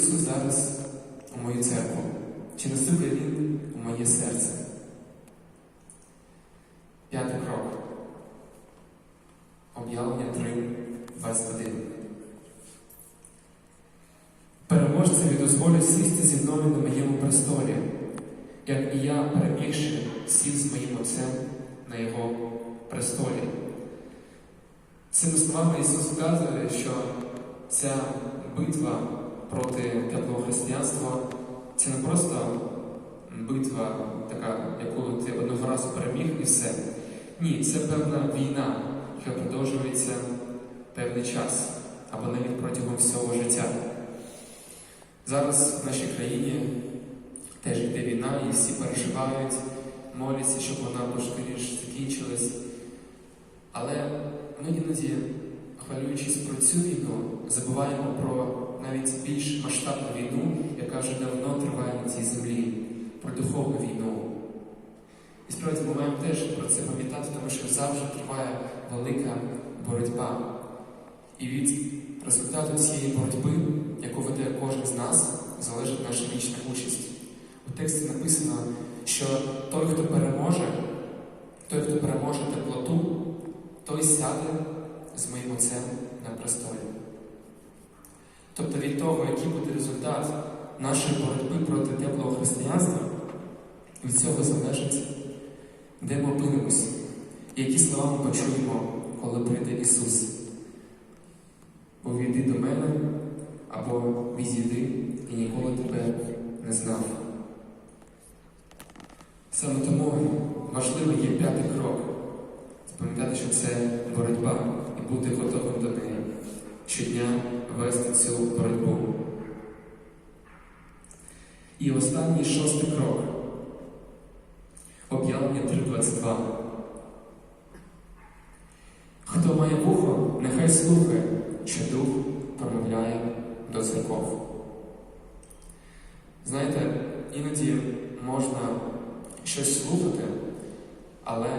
Ісус зараз у мою церкву? Чи наступить Він у моє серце? П'ятий крок. Об'явлення 3, 21. Переможцеві дозволю сісти зі мною на моєму престолі, як і я, перемігши, сів з моїм Отцем на його престолі. Цими словами Ісус вказує, що ця битва проти теплого християнства це не просто битва, така, яку ти одного разу переміг і все. Ні, це певна війна, яка продовжується певний час або навіть протягом всього життя. Зараз в нашій країні теж йде війна, і всі переживають, моляться, щоб вона поскоріш закінчилась. Але ми іноді, хвилюючись про цю війну, забуваємо про навіть більш масштабну війну, яка вже давно триває на цій землі, про духовну війну. І справді ми маємо теж про це пам'ятати, тому що завжди триває велика боротьба. І від результату цієї боротьби, яку веде кожен з нас, залежить наша вічна участь. У тексті написано, що той, хто переможе, той, хто переможе теплоту, той сяде з моїм отцем на престолі. Тобто від того, який буде результат нашої боротьби проти теплого християнства, від цього залежить, де ми опинимось, які слова ми почуємо, коли прийде Ісус. Увійди до мене або відійди і ніколи тебе не знав. Саме тому важливий є п'ятий крок. Пам'ятати, що це боротьба бути готовим до неї. Щодня вести цю боротьбу. І останній шостий крок. Об'явлення 3.22. Хто має вухо, нехай слухає, що дух промовляє до церков. Знаєте, іноді можна щось слухати, але